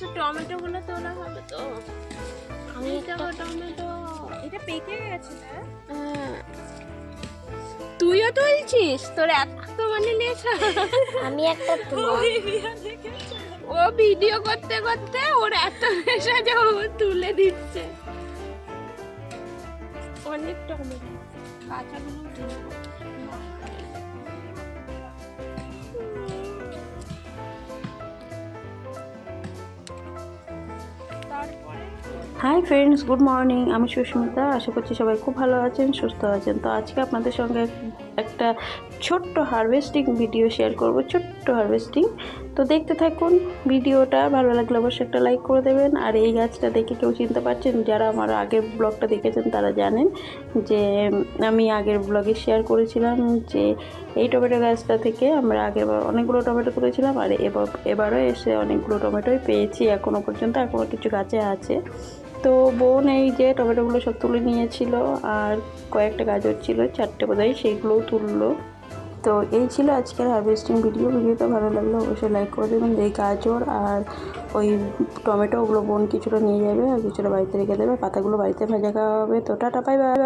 তো টমেটো গুলো তোলা হবে তো। আমি একটা টমেটো। এটা পেকে গেছে না? হ্যাঁ। তুইও তুলছিস? তোর এত মানে নেশা। আমি একটা ও ভিডিও করতে করতে ওর এত নেশা যে ও তুলে দিচ্ছে। অনেক টমেটো। কাঁচাগুলো তুলবো হাই ফ্রেন্ডস গুড মর্নিং আমি সুস্মিতা। আশা করছি সবাই খুব ভালো আছেন, সুস্থ আছেন। তো আজকে আপনাদের সঙ্গে একটা ছোট্ট হারভেস্টিং ভিডিও শেয়ার করব, ছোট্ট হারভেস্টিং তো দেখতে থাকুন ভিডিওটা ভালো লাগলে অবশ্যই একটা লাইক করে দেবেন। আর এই গাছটা দেখে কেউ চিনতে পারছেন, যারা আমার আগের ব্লগটা দেখেছেন তারা জানেন যে, আমি আগের ব্লগে শেয়ার করেছিলাম যে, এই টমেটো গাছটা থেকে আমরা আগের অনেকগুলো টমেটো তুলেছিলাম আর এবার, এবারও এসে অনেকগুলো টমেটোই পেয়েছি এখনও পর্যন্ত। এখনও কিছু গাছে আছে। তো বোন এই যে টমেটোগুলো সব তুলে নিয়েছিল আর কয়েকটা গাজর ছিল, চারটে বোধহয় সেইগুলোও তুললো। তো এই ছিল আজকের হারভেস্টিং ভিডিও ভিডিওটা ভালো লাগল অবশ্যই লাইক করে দেবেন। এই গাজর আর ওই টমেটো ওগুলো বোন কিছুটা নিয়ে যাবে আর কিছুটা বাড়িতে রেখে দেবে। পাতাগুলো বাড়িতে ভাজা খাওয়া হবে। তো টাটা পাই